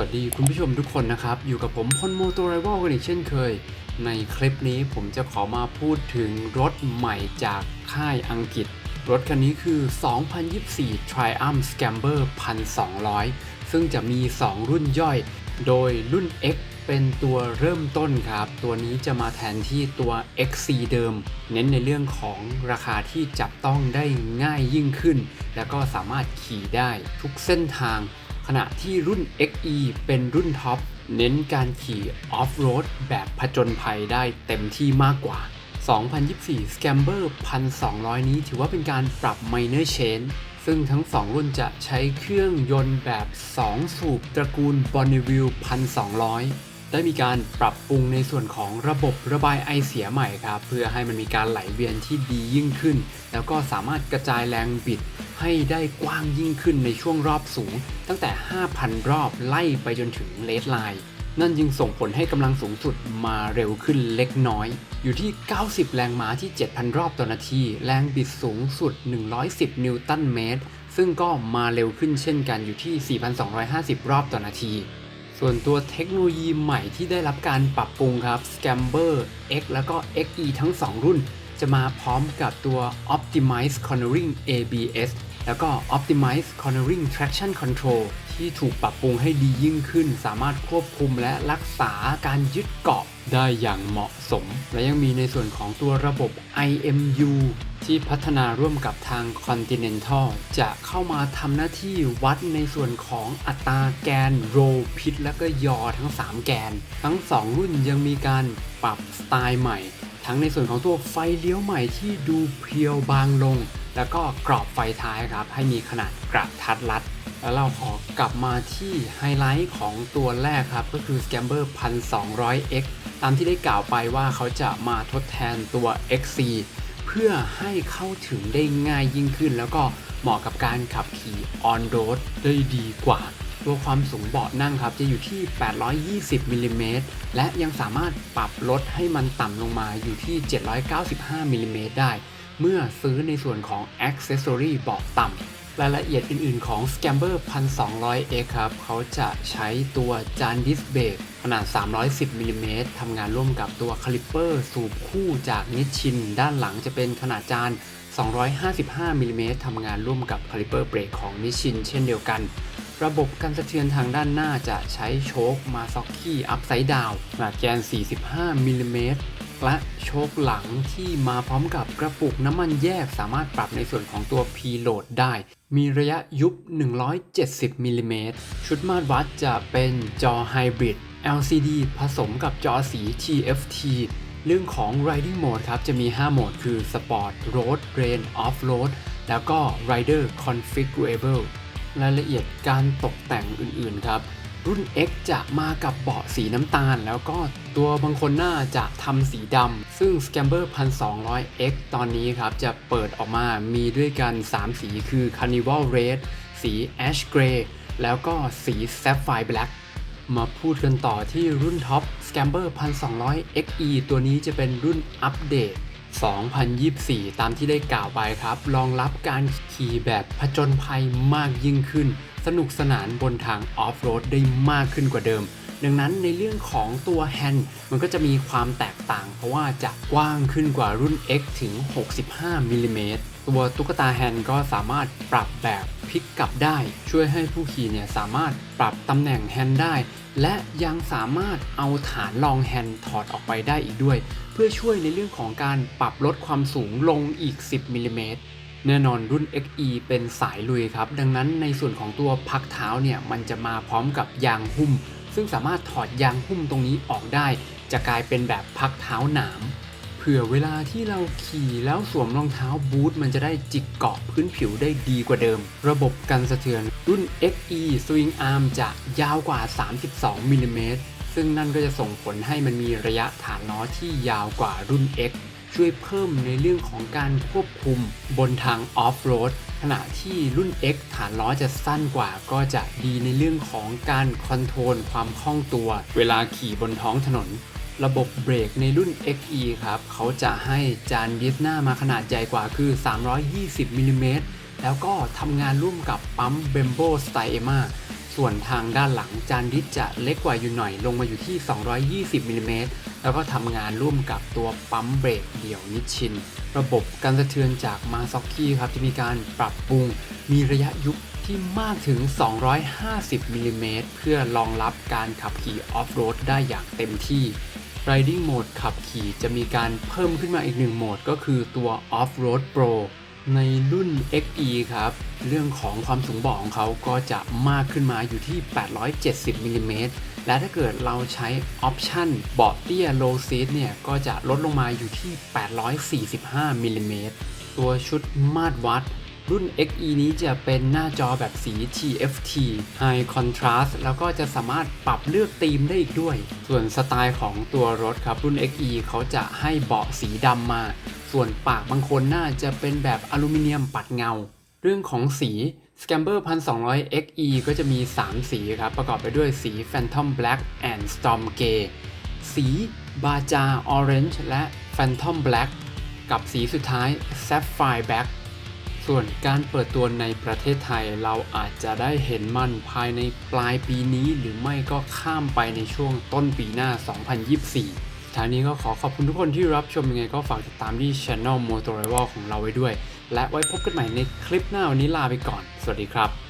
วัสดีคุณผู้ชมทุกคนนะครับ อยู่กับผมพลโมโตไรวลกันอีกเช่นเคย ในคลิปนี้ผมจะขอมาพูดถึงรถใหม่จากค่ายอังกฤษ รถคันนี้คือ 2024 Triumph Scamber 1200 ซึ่งจะมี 2 รุ่นย่อย โดยรุ่น X เป็นตัวเริ่มต้นครับ ตัวนี้จะมาแทนที่ตัว XC เดิม เน้นในเรื่องของราคาที่จับต้องได้ง่ายยิ่งขึ้น แล้วก็สามารถขี่ได้ทุกเส้นทาง ขณะที่รุ่น XE เป็นรุ่นท็อปเน้นการขี่ออฟโรดแบบผจญภัยได้เต็มที่มากกว่า 2024 Scamber 1200 นี้ถือว่าเป็นการปรับ Minor Change ซึ่งทั้ง 2 รุ่นจะใช้เครื่องยนต์แบบ 2 สูบตระกูล Bonneville 1200 ได้มีการปรับปรุงในส่วนของระบบระบายไอเสียใหม่ครับ เพื่อให้มันมีการไหลเวียนที่ดียิ่งขึ้น แล้วก็สามารถกระจายแรงบิดให้ได้กว้างยิ่งขึ้นในช่วงรอบสูง ตั้งแต่ 5,000 รอบไล่ไปจนถึงเลดไลน์นั่นจึงส่งผลให้กำลังสูงสุดมาเร็วขึ้นเล็กน้อย อยู่ที่ 90 แรงม้าที่ 7,000 รอบต่อนาที แรงบิดสูงสุด 110 นิวตันเมตร ซึ่งก็มาเร็วขึ้นเช่นกันอยู่ที่ 4,250 รอบต่อนาที ส่วนตัวเทคโนโลยีใหม่ที่ได้รับการปรับปรุงครับ Scamber X แล้วก็ XE ทั้ง 2 รุ่น จะมาพร้อมกับตัว Optimize Cornering ABS แล้วก็ Optimize Cornering Traction Control ที่ถูกปรับปรุงให้ดียิ่งขึ้น สามารถควบคุมและรักษาการยึดเกาะ ได้อย่างเหมาะสม และยังมีในส่วนของตัวระบบ IMU ที่พัฒนาร่วมกับทาง Continental จะเข้ามาทำหน้าที่วัดในส่วนของอัตราแกนโรพิษและก็ยอทั้ง 3 แกน ทั้ง 2 รุ่นยังมีการปรับสไตล์ใหม่ ทั้งในส่วนของตัวไฟเลี้ยวใหม่ที่ดูเพียวบางลง แล้วก็กรอบไฟท้ายครับ ให้มีขนาดกระทัดรัด แล้วเราขอกลับมาที่ไฮไลท์ของตัวแรกครับ ก็คือ Scamber 1200X ตามที่ได้กล่าวไปว่าเขาจะมาทดแทนตัว XC เพื่อให้เข้าถึงได้ง่ายยิ่งขึ้น แล้วก็เหมาะกับการขับขี่ออนโรดได้ดีกว่า ตัวความสูงเบาะนั่งครับ จะอยู่ที่ 820มิลลิเมตรและยังสามารถปรับลดให้มันต่ำลงมาอยู่ที่ 795มิลลิเมตรได้ เมื่อซื้อในส่วนของ Accessory บาะต่ำรายละเอียดอื่นๆของ Scamber 1200X ครับเขาจะใช้ตัวจานดิสเบรกขนาด 310มิลลิเมตรทำงานร่วมกับตัวคลิปเปอร์สูบคู่จากนิชชิน ด้านหลังจะเป็นขนาดจาน 255มิลลิเมตรทำงานร่วมกับคลิปเปอร์เบรกของนิชชิน เช่นเดียวกันระบบการสะเทือนทางด้านหน้าจะใช้โชคมาซ็อกกี้อัพไซด์ดาวขนาดแกน 45มิลลิเมตร และโชคหลังที่มาพร้อมกับกระปุกน้ำมันแยกสามารถปรับในส่วนของตัว P-Load ได้ มีระยะยุบ 170มิลลิเมตรชุดมาตรวัดจะเป็นจอไฮบริด LCD ผสมกับจอสี TFT เรื่องของ Riding Mode ครับ จะมี 5 โหมดคือ Sport Road Rain Off Road แล้วก็ Rider Configurable รายละเอียดการตกแต่งอื่น ๆ ครับ รุ่น X จะมากับเบาะสีน้ำตาล แล้วก็ตัวบางคนหน้าจะทำสีดำซึ่ง Scamber 1200X ตอนนี้ครับ จะเปิดออกมามีด้วยกัน 3 สีคือ Carnival Red สี Ash Gray แล้วก็สี Sapphire Black มาพูดกันต่อที่รุ่นท็อป Scamber 1200 XE ตัวนี้จะเป็นรุ่นอัปเดต 2024 ตามที่ได้กล่าวไปครับ รองรับการขี่แบบผจญภัยมากยิ่งขึ้น สนุกสนานบนทางออฟโรดได้มากขึ้นกว่าเดิม ดังนั้นในเรื่องของตัวแฮนด์มันก็จะมีความแตกต่าง เพราะว่าจะกว้างขึ้นกว่ารุ่น X ถึง 65มิลลิเมตรตัวตุ๊กตาแฮนด์ก็สามารถปรับแบบพลิกกลับได้ ช่วยให้ผู้ขี่เนี่ยสามารถปรับตำแหน่งแฮนด์ได้ และยังสามารถเอาฐานรองแฮนด์ถอดออกไปได้อีกด้วย เพื่อช่วยในเรื่องของการปรับลดความสูงลงอีก 10มิลลิเมตร แน่นอนรุ่น XE เป็นสายลุยครับ ดังนั้นในส่วนของตัวพักเท้าเนี่ยมันจะมาพร้อมกับยางหุ้ม ซึ่งสามารถถอดยางหุ้มตรงนี้ออกได้ จะกลายเป็นแบบพักเท้าหนาม เผื่อเวลาที่เราขี่แล้วสวมรองเท้าบูทมันจะได้จิกเกาะพื้นผิวได้ดีกว่าเดิม ระบบกันสะเทือนรุ่น XE Swing Arm จะยาวกว่า 32มิลลิเมตรซึ่งนั่นก็จะส่งผลให้มันมีระยะฐานล้อที่ยาวกว่ารุ่น X ช่วยเพิ่มในเรื่องของการควบคุมบนทางออฟโรดขณะที่รุ่น X ฐานล้อจะสั้นกว่าก็จะดีในเรื่องของการคอนโทรลความคล่องตัว เวลาขี่บนท้องถนน ระบบเบรกในรุ่น XE ครับ เขาจะให้จานดิสหน้ามาขนาดใหญ่กว่าคือ 320มิลลิเมตรแล้วก็ทำงานร่วมกับปั๊ม b e m b o s t y e m a ส่วนทางด้านหลังจานดิสจะเล็กกว่าอยู่หน่อยลงมาอยู่ที่ 220มิลลิเมตรแล้วก็ทำงานร่วมกับตัวปั๊มเบรกเดี่ยวนิชชิน ระบบการสะเทือนจากมาซ็อกกี้ครับจะมีการปรับปรุง มีระยะยุบที่มากถึง 250มิลลิเมตรเพื่อรองรับการขับขี่ออฟโรดได้อย่างเต็มที่ Riding Mode ขับขี่จะมีการเพิ่มขึ้นมาอีกหนึ่งโหมดก็คือตัว Off Road Pro ในรุ่น XE ครับ เรื่องของความสูงเบาะของเขาก็จะมากขึ้นมาอยู่ที่ 870มิลลิเมตรและถ้าเกิดเราใช้ออปชันเบาะเตี้ย Low Seat เนี่ยก็จะลดลงมาอยู่ที่ 845มิลลิเมตรตัวชุดมาตรวัดรุ่น XE นี้จะเป็นหน้าจอแบบสี TFT High Contrast แล้วก็จะสามารถปรับเลือกธีมได้อีกด้วย ส่วนสไตล์ของตัวรถครับ รุ่น XE เขาจะให้เบาะสีดำมา ส่วนปากบางคนน่าจะเป็นแบบอลูมิเนียมปัดเงา เรื่องของสี Scamber 1200 XE ก็จะมี 3 สีครับ ประกอบไปด้วยสี Phantom Black and Storm Grey สี Baja Orange และ Phantom Black กับสีสุดท้าย Sapphire Black ส่วนการเปิดตัวในประเทศไทยเราอาจจะได้เห็นมันภายในปลายปีนี้หรือไม่ก็ข้ามไปในช่วงต้นปีหน้า 2024 ท้ายนี้ก็ขอขอบคุณทุกคนที่รับชมยังไงก็ฝากติดตามที่ช anel Motor Rival ของเราไว้ด้วย และไว้พบกันใหม่ในคลิปหน้าวันนี้ลาไปก่อน สวัสดีครับ